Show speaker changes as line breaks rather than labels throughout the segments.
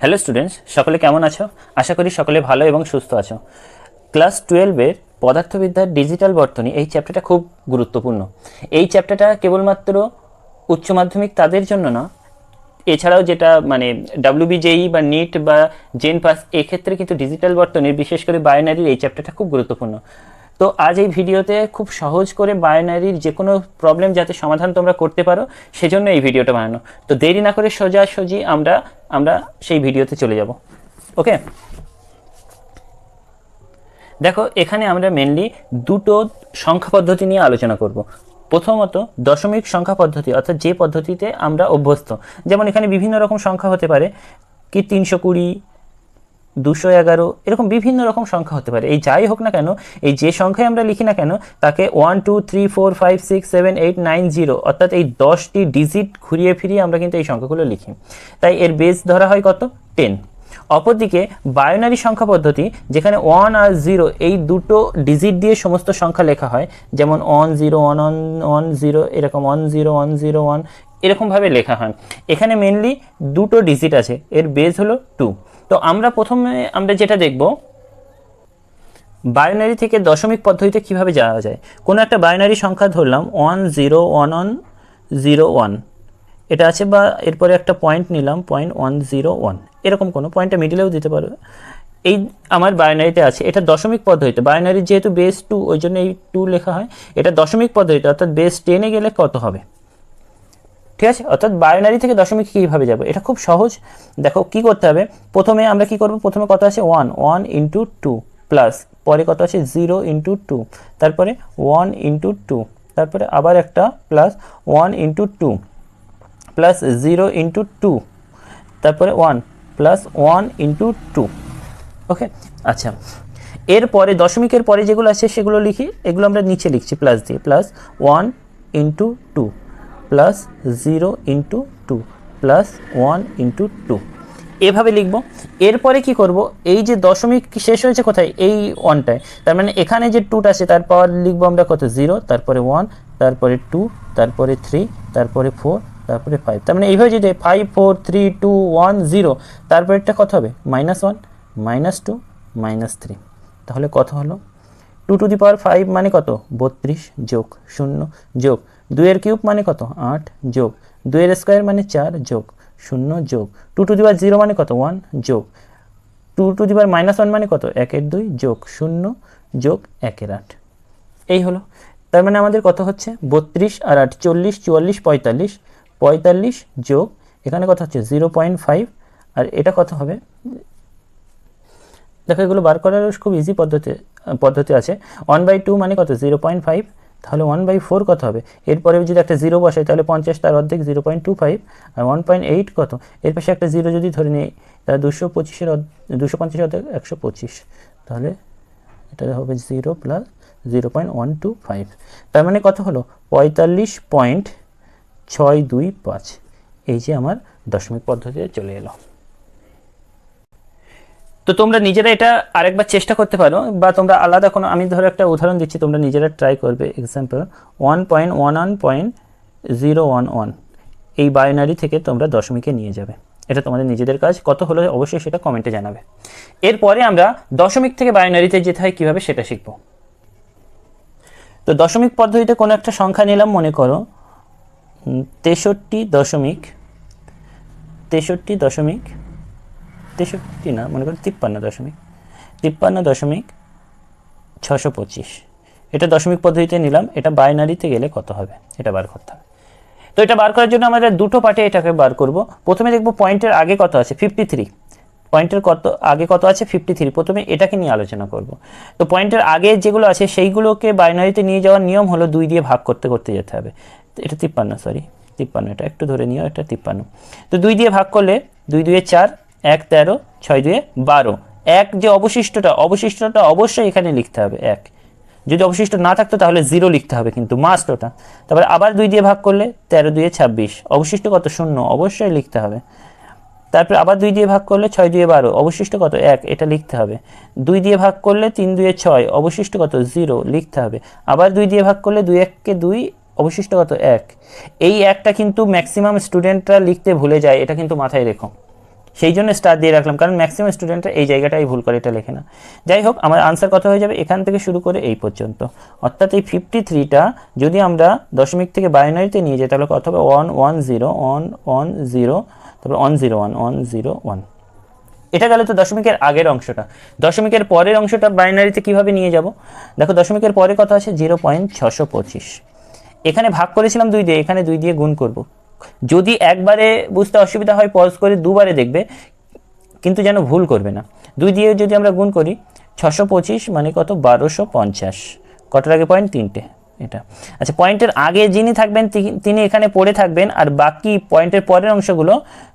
Hello students, সকলে কেমন আছো? আশা করি সকলে ভালো এবং সুস্থ আছো। ক্লাস টুয়েলভের পদার্থবিদ্যার ডিজিটাল বর্তনী এই চ্যাপ্টারটা খুব গুরুত্বপূর্ণ। এই চ্যাপ্টারটা কেবলমাত্র উচ্চ মাধ্যমিক তাদের জন্য না, এছাড়াও যেটা মানে ডাব্লিউবিজেই বা নিট বা জেন পাস এক্ষেত্রে কিন্তু ডিজিটাল বর্তনীর, বিশেষ করে বায়োনারির এই চ্যাপ্টারটা খুব গুরুত্বপূর্ণ। তো আজ এই ভিডিওতে খুব সহজ করে বায়োনারির যে কোনো প্রবলেম যাতে সমাধান তোমরা করতে পারো, সেজন্য এই ভিডিওটা বানানো। তো দেরি না করে সোজাসুজি আমরা আমরা সেই ভিডিওতে চলে যাব। ওকে দেখো, এখানে আমরা মেনলি দুটো সংখ্যা পদ্ধতি নিয়ে আলোচনা করব। প্রথমত দশমিক সংখ্যা পদ্ধতি, অর্থাৎ যে পদ্ধতিতে আমরা অভ্যস্ত। যেমন এখানে বিভিন্ন রকম সংখ্যা হতে পারে, কি তিনশো কুড়ি দুশো এগারো, এরকম বিভিন্ন রকম সংখ্যা হতে পারে। এই যাই হোক না কেন, এই যে সংখ্যায় আমরা লিখি না কেন, তাকে one two three four five six seven eight nine zero অর্থাৎ এই দশটি ডিজিট ঘুরিয়ে ফিরিয়ে আমরা কিন্তু এই সংখ্যাগুলো লিখি। তাই এর বেস ধরা হয় কত? টেন অপরদিকে বায়োনারি সংখ্যা পদ্ধতি, যেখানে ওয়ান আর জিরো এই দুটো ডিজিট দিয়ে সমস্ত সংখ্যা লেখা হয়, যেমন one zero one one one zero এরকম one zero one zero one এরকমভাবে লেখা হয়। এখানে মেনলি দুটো ডিজিট আছে, এর বেস হলো টু তো আমরা প্রথমে আমরা যেটা দেখব বাইনারি থেকে দশমিক পদ্ধতিতে কীভাবে যাওয়া যায়? কোনো একটা বাইনারি সংখ্যা ধরলাম one zero one one zero one এটা আছে বা এরপরে একটা পয়েন্ট নিলাম পয়েন্ট ওয়ান জিরো ওয়ান এরকম কোনো পয়েন্টটা মিডিলেও দিতে পারবে। এই আমার বাইনারিতে আছে, এটা দশমিক পদ্ধতিতে। বাইনারি যেহেতু বেস টু ওই জন্য এই টু লেখা হয়। এটা দশমিক পদ্ধতিতে, অর্থাৎ বেস টেনে গেলে কত হবে? ঠিক আছে? অর্থাৎ বায়োনারি থেকে দশমিক কীভাবে যাব? এটা খুব সহজ। দেখো, কি করতে হবে? প্রথমে আমরা কি করব? প্রথমে কত আছে? One one into two plus পরে কত আছে? জিরো ইন্টু টু তারপরে ওয়ান ইন্টু টু তারপরে আবার একটা plus one into two plus zero into two তারপরে one plus one into two okay আচ্ছা এরপরে দশমিকের পরে যেগুলো আছে সেগুলো লিখি। এগুলো আমরা নিচে লিখছি প্লাস দিয়ে plus one into two plus zero into two plus one into two এভাবে লিখব। এরপরে কি করব? এই যে দশমিক শেষ হয়েছে কোথায়? এই ওয়ানটায় তার মানে এখানে যে টুটা আছে তার পাওয়ার লিখব আমরা কত? জিরো তারপরে ওয়ান তারপরে টু তারপরে থ্রি তারপরে ফোর তারপরে ফাইভ তার মানে এইভাবে যদি five four three two one zero তারপরেরটা কত হবে? Minus one minus two minus three তাহলে কত হলো? Two to the power five মানে কত? বত্রিশ যোগ শূন্য যোগ। দুইয়ের কিউব মানে কত? আট যোগ। দুইয়ের স্কোয়ার মানে চার যোগ। শূন্য যোগ। টু টু দিবার জিরো মানে কত? ওয়ান যোগ। Two to the power minus one মানে কত? একের দুই যোগ। শূন্য যোগ একের আট। এই হলো। তার মানে আমাদের কত হচ্ছে বত্রিশ আর আট চল্লিশ, চুয়াল্লিশ, পঁয়তাল্লিশ। পঁয়তাল্লিশ যোগ। এখানে কথা হচ্ছে জিরো পয়েন্ট ফাইভ। আর এটা কত হবে? দেখো, এগুলো বার করার খুব ইজি পদ্ধতি পদ্ধতি আছে। ওয়ান বাই টু মানে কত? Zero point five. তাহলে ওয়ান বাই ফোর কত হবে? এরপরে যদি একটা জিরো বসে তাহলে পঞ্চাশ, তার অর্ধেক জিরো পয়েন্ট টু ফাইভ আর ওয়ান পয়েন্ট এইট কত? এর পাশে একটা জিরো যদি ধরে নিই, তাহলে দুশো পঁচিশের দুশো পঞ্চাশের অর্ধেক একশো পঁচিশ। তাহলে এটা হবে zero plus zero point one two five তার মানে কত হলো? পঁয়তাল্লিশ পয়েন্ট ছয় দুই পাঁচ। এই যে আমার দশমিক পদ্ধতিতে চলে এলো। তো তোমরা নিজেরা এটা আরেকবার চেষ্টা করতে পারো, বা তোমরা আলাদা কোনো, আমি ধরো একটা উদাহরণ দিচ্ছি, তোমরা নিজেরা ট্রাই করবে। Example one point one one point zero one one এই বাইনারি থেকে তোমরা দশমিকে নিয়ে যাবে। এটা তোমাদের নিজেদের কাজ, কত হলো অবশ্যই সেটা কমেন্টে জানাবে। এরপরে আমরা দশমিক থেকে বাইনারিতে যেতে হয়, কীভাবে সেটা শিখব? তো দশমিক পদ্ধতিতে কোনো একটা সংখ্যা নিলাম, মনে করো তেষট্টি দশমিক তেষট্টি দশমিক তেষট্টি না, মনে করো তিপ্পান্ন দশমিক তিপ্পান্ন দশমিক ছশো পঁচিশ। এটা দশমিক পদ্ধতিতে নিলাম, এটা বাইনারিতে গেলে কত হবে? এটা বার করতে হবে। তো এটা বার করার জন্য আমরা দুটো পার্টে এটাকে বার করব। প্রথমে দেখব পয়েন্টের আগে কত আছে? ফিফটি থ্রি পয়েন্টের কত, আগে কত আছে? ফিফটি থ্রি প্রথমে এটাকে নিয়ে আলোচনা করব। তো পয়েন্টের আগে যেগুলো আছে, সেইগুলোকে বাইনারিতে নিয়ে যাওয়ার নিয়ম হলো দুই দিয়ে ভাগ করতে করতে যেতে হবে। এটা তিপ্পান্ন সরি তিপ্পান্ন। এটা একটু ধরে নিও, এটা তিপ্পান্ন। তো দুই দিয়ে ভাগ করলে, দুই দুয়ে চার এক তেরো, ছয় দুয়ে বারো। এক যে অবশিষ্টটা অবশিষ্টটা অবশ্যই এখানে লিখতে হবে, এক। যদি অবশিষ্ট না থাকতো তাহলে জিরো লিখতে হবে কিন্তু মাস্ট ওটা তারপরে আবার দুই দিয়ে ভাগ করলে তেরো দুয়ে ছাব্বিশ। অবশিষ্ট কত? শূন্য। অবশ্যই লিখতে হবে। তারপরে আবার দুই দিয়ে ভাগ করলে ছয় দুয়ে বারো। অবশিষ্ট কত? এক। এটা লিখতে হবে। দুই দিয়ে ভাগ করলে তিন দুয়ে ছয়। অবশিষ্ট কত? জিরো। লিখতে হবে। আবার দুই দিয়ে ভাগ করলে দুই এককে দুই। অবশিষ্ট কত? এক। এই একটা কিন্তু ম্যাক্সিমাম স্টুডেন্টরা লিখতে ভুলে যায়, এটা কিন্তু মাথায় রেখো। সেই জন্য স্টার দিয়ে রাখলাম। কারণ ম্যাক্সিমাম স্টুডেন্টরা এই জায়গাটাই ভুল করে, এটা লেখে না। যাই হোক, আমার আনসার কত হয়ে যাবে? এখান থেকে শুরু করে এই পর্যন্ত। অর্থাৎ এই ফিফটি থ্রিটা যদি আমরা দশমিক থেকে বাইনারিতে নিয়ে যাই, তাহলে কত হবে? One one zero one one zero তারপরে one zero one one zero one এটা গেল তো দশমিকের আগের অংশটা। দশমিকের পরের অংশটা বাইনারিতে কীভাবে নিয়ে যাব? দেখো, দশমিকের পরে কত আছে? জিরো পয়েন্ট ছশো পঁচিশ। এখানে ভাগ করেছিলাম দুই দিয়ে, এখানে দুই দিয়ে গুণ করব। যদি একবারে বুঝতে অসুবিধা হয় পজ করে দুবারে দেখবে, কিন্তু যেন ভুল করবে না। দুই দিয়ে যদি আমরা গুণ করি, ছশো পঁচিশ মানে কত? বারোশো পঞ্চাশ। কটার আগে পয়েন্ট তিনটে। এটা। আচ্ছা পয়েন্টের আগে যিনি থাকবেন তিনি এখানে পড়ে থাকবেন, আর বাকি পয়েন্টের পরের অংশগুলো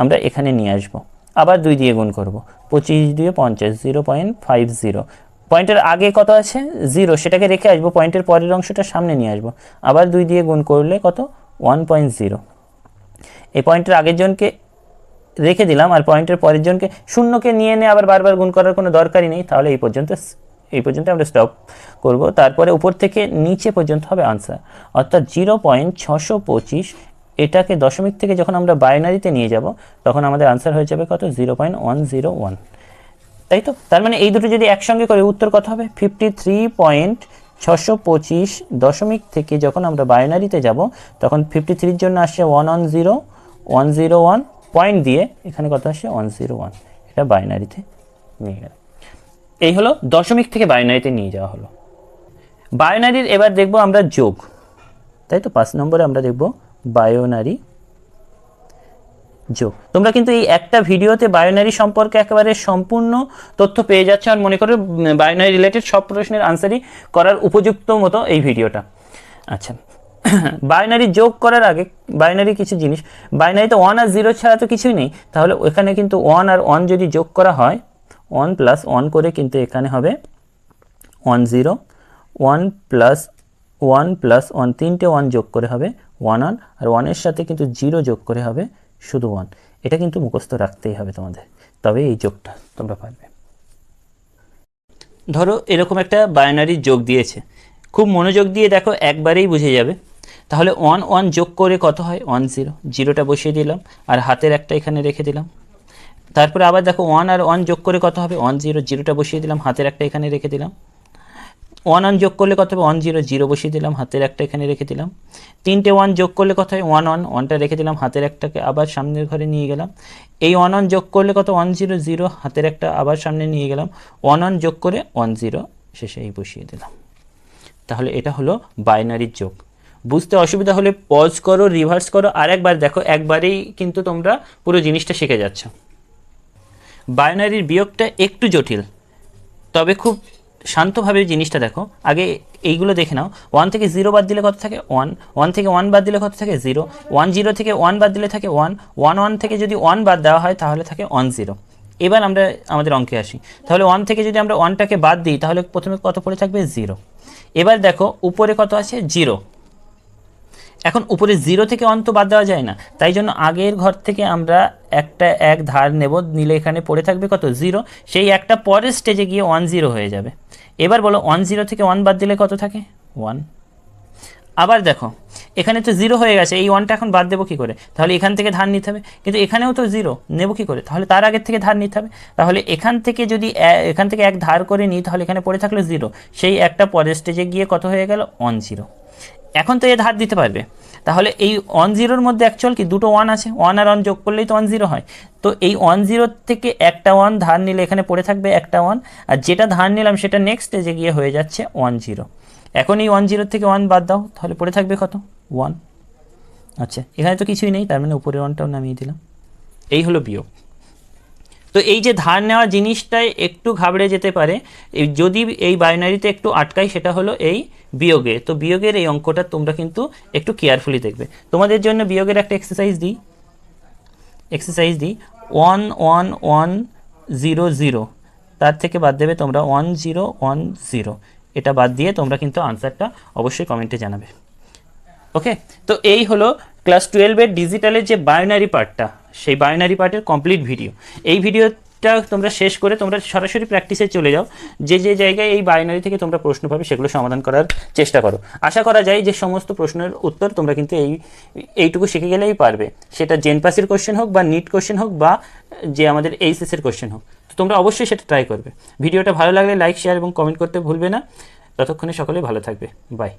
আমরা এখানে নিয়ে আসব। আবার দুই দিয়ে গুণ করব। পঁচিশ দিয়ে পঞ্চাশ জিরো পয়েন্ট ফাইভ জিরো পয়েন্টের আগে কত আছে? জিরো সেটাকে রেখে আসব পয়েন্টের পরের অংশটা সামনে নিয়ে আসব। আবার দুই দিয়ে গুণ করলে কত? ওয়ান পয়েন্ট জিরো এই পয়েন্টের আগের জনকে রেখে দিলাম আর পয়েন্টের পরের জনকে শূন্যকে নিয়ে এনে আবার বারবার গুণ করার কোনো দরকারই নেই, তাহলে এই পর্যন্ত এই পর্যন্ত আমরা স্টপ করব। তারপরে উপর থেকে নিচে পর্যন্ত হবে আনসার অর্থাৎ জিরো পয়েন্ট ছশো পঁচিশ, এটাকে দশমিক থেকে যখন আমরা বাইনারিতে নিয়ে যাব, তখন আমাদের আনসার হয়ে যাবে কত? Zero point one zero one তাই তো? তার মানে এই দুটো যদি একসঙ্গে করে, উত্তর কত হবে? ফিফটি থ্রি পয়েন্ট ছশো পঁচিশ দশমিক থেকে যখন আমরা বাইনারিতে যাব, তখন ফিফটি থ্রির জন্য আসছে one one zero one zero one point দিয়ে এখানে কত আসছে ওয়ান জিরো ওয়ান। এটা বাইনারিতে নিয়ে গেল। এই হলো দশমিক থেকে বাইনারিতে নিয়ে যাওয়া হলো। বায়োনারির এবার দেখব আমরা যোগ। তাই তো? পাঁচ নম্বরে আমরা দেখব বায়োনারি যোগ। তোমরা কিন্তু এই একটা ভিডিওতে বায়োনারি সম্পর্কে একেবারে সম্পূর্ণ তথ্য পেয়ে যাচ্ছ আর মনে করো বায়োনারি রিলেটেড সব প্রশ্নের আনসারই করার উপযুক্ত মতো এই ভিডিওটা। আচ্ছা বাইনারি যোগ করার আগে বাইনারি কিছু জিনিস বাইনারিতে ওয়ান আর জিরো ছাড়া তো কিছুই নেই। তাহলে ওখানে কিন্তু ওয়ান আর ওয়ান যদি যোগ করা হয় ওয়ান প্লাস ওয়ান করে কিন্তু এখানে হবে one zero one plus one plus one তিনটে ওয়ান যোগ করে হবে ওয়ান ওয়ান আর ওয়ানের সাথে কিন্তু জিরো যোগ করে হবে শুধু ওয়ান এটা কিন্তু মুখস্থ রাখতেই হবে তোমাদের। তবে এই যোগটা তোমরা পারবে। ধরো এরকম একটা বাইনারি যোগ দিয়েছে। খুব মনোযোগ দিয়ে দেখো একবারেই বুঝে যাবে। তাহলে ওয়ান ওয়ান যোগ করে কত হয়? ওয়ান জিরো জিরোটা বসিয়ে দিলাম, আর হাতের একটা এখানে রেখে দিলাম। তারপরে আবার দেখো ওয়ান আর ওয়ান যোগ করে কত হবে? ওয়ান জিরো জিরোটা বসিয়ে দিলাম, হাতের একটা এখানে রেখে দিলাম। ওয়ান ওয়ান যোগ করলে কত হবে? ওয়ান জিরো জিরো বসিয়ে দিলাম, হাতের একটা এখানে রেখে দিলাম। তিনটে ওয়ান যোগ করলে কত হয়? ওয়ান ওয়ান ওয়ানটা রেখে দিলাম, হাতের একটাকে আবার সামনের ঘরে নিয়ে গেলাম। এই ওয়ান ওয়ান যোগ করলে কত? ওয়ান জিরো জিরো হাতের একটা আবার সামনে নিয়ে গেলাম। ওয়ান ওয়ান যোগ করে ওয়ান জিরো শেষে এই বসিয়ে দিলাম। তাহলে এটা হলো বাইনারির যোগ। বুঝতে অসুবিধা হলে পজ করো রিভার্স করো, আর একবার দেখো, একবারেই কিন্তু তোমরা পুরো জিনিসটা শিখে যাচ্ছ। বাইনারির বিয়োগটা একটু জটিল, তবে খুব শান্তভাবে জিনিসটা দেখো। আগে এইগুলো দেখে নাও। ওয়ান থেকে জিরো বাদ দিলে কত থাকে? ওয়ান ওয়ান থেকে ওয়ান বাদ দিলে কত থাকে? জিরো ওয়ান জিরো থেকে ওয়ান বাদ দিলে থাকে ওয়ান ওয়ান ওয়ান থেকে যদি ওয়ান বাদ দেওয়া হয়, তাহলে থাকে ওয়ান জিরো এবার আমরা আমাদের অঙ্কে আসি। তাহলে ওয়ান থেকে যদি আমরা ওয়ানটাকে বাদ দিই, তাহলে প্রথমে কত পড়ে থাকবে? জিরো এবার দেখো, উপরে কত আছে? জিরো এখন উপরে জিরো থেকে অন্ত বাদ দেওয়া যায় না। তাই জন্য আগের ঘর থেকে আমরা একটা এক ধার নেব, নিলে এখানে পড়ে থাকবে কত? জিরো সেই একটা পরের স্টেজে গিয়ে ওয়ান জিরো হয়ে যাবে। এবার বলো ওয়ান জিরো থেকে ওয়ান বাদ দিলে কত থাকে? ওয়ান আবার দেখো, এখানে তো জিরো হয়ে গেছে, এই ওয়ানটা এখন বাদ দেবো কী করে? তাহলে এখান থেকে ধার নিতে হবে। কিন্তু এখানেও তো জিরো নেব কী করে? তাহলে তার আগের থেকে ধার নিতে হবে। তাহলে এখান থেকে যদি এখান থেকে এক ধার করে নিই, তাহলে এখানে পড়ে থাকল জিরো সেই একটা পরের স্টেজে গিয়ে কত হয়ে গেল? ওয়ান জিরো এখন তো এ ধার দিতে পারবে। তাহলে এই ওয়ান জিরোর মধ্যে অ্যাকচুয়াল কি দুটো ওয়ান আছে? ওয়ান আর ওয়ান যোগ করলেই তো ওয়ান জিরো হয়। তো এই ওয়ান জিরোর থেকে একটা ওয়ান ধার নিলে এখানে পড়ে থাকবে একটা ওয়ান আর যেটা ধার নিলাম সেটা নেক্সট স্টেজে গিয়ে হয়ে যাচ্ছে ওয়ান জিরো এখন এই ওয়ান জিরোর থেকে ওয়ান বাদ দাও, তাহলে পড়ে থাকবে কত? ওয়ান আচ্ছা এখানে তো কিছুই নেই, তার মানে উপরের ওয়ানটাও নামিয়ে দিলাম। এই হলো বিয়োগ। তো এই যে ধার নেওয়া জিনিসটাই একটু ঘাবড়ে যেতে পারে যদি এই বাইনারিতে একটু আটকাই, সেটা হলো এই বিয়োগে। তো বিয়োগের এই অঙ্কটা তোমরা কিন্তু একটু কেয়ারফুলি দেখবে। তোমাদের জন্য বিয়োগের একটা এক্সারসাইজ দিই। এক্সারসাইজ দিই। One one one zero zero তার থেকে বাদ দেবে তোমরা ওয়ান জিরো ওয়ান জিরো এটা বাদ দিয়ে তোমরা কিন্তু আনসারটা অবশ্যই কমেন্টে জানাবে। ওকে তো এই হলো ক্লাস টুয়েলভের ডিজিটালের যে বায়োনারি পার্টটা সেই বায়োনারি পার্টের কমপ্লিট ভিডিও এই ভিডিও নিটটা তোমরা শেষ করে তোমরা সরাসরি প্র্যাকটিসে চলে যাও। যে যে জায়গায় এই বাইনারি থেকে তোমরা প্রশ্ন পাবে, সেগুলো সমাধান করার চেষ্টা করো। আশা করা যায় যে সমস্ত প্রশ্নের উত্তর তোমরা কিন্তু এই, এইটুকু শিখে গেলেই পারবে। সেটা জেন পাসের কোশ্চেন হোক বা নিট কোশ্চেন হোক বা যে আমাদের এইচএসের কোশ্চেন হোক। তো তোমরা অবশ্যই সেটা ট্রাই করবে। ভিডিওটা ভালো লাগলে লাইক শেয়ার এবং কমেন্ট করতে ভুলবে না। ততক্ষণে সকলে ভালো থাকবে। বাই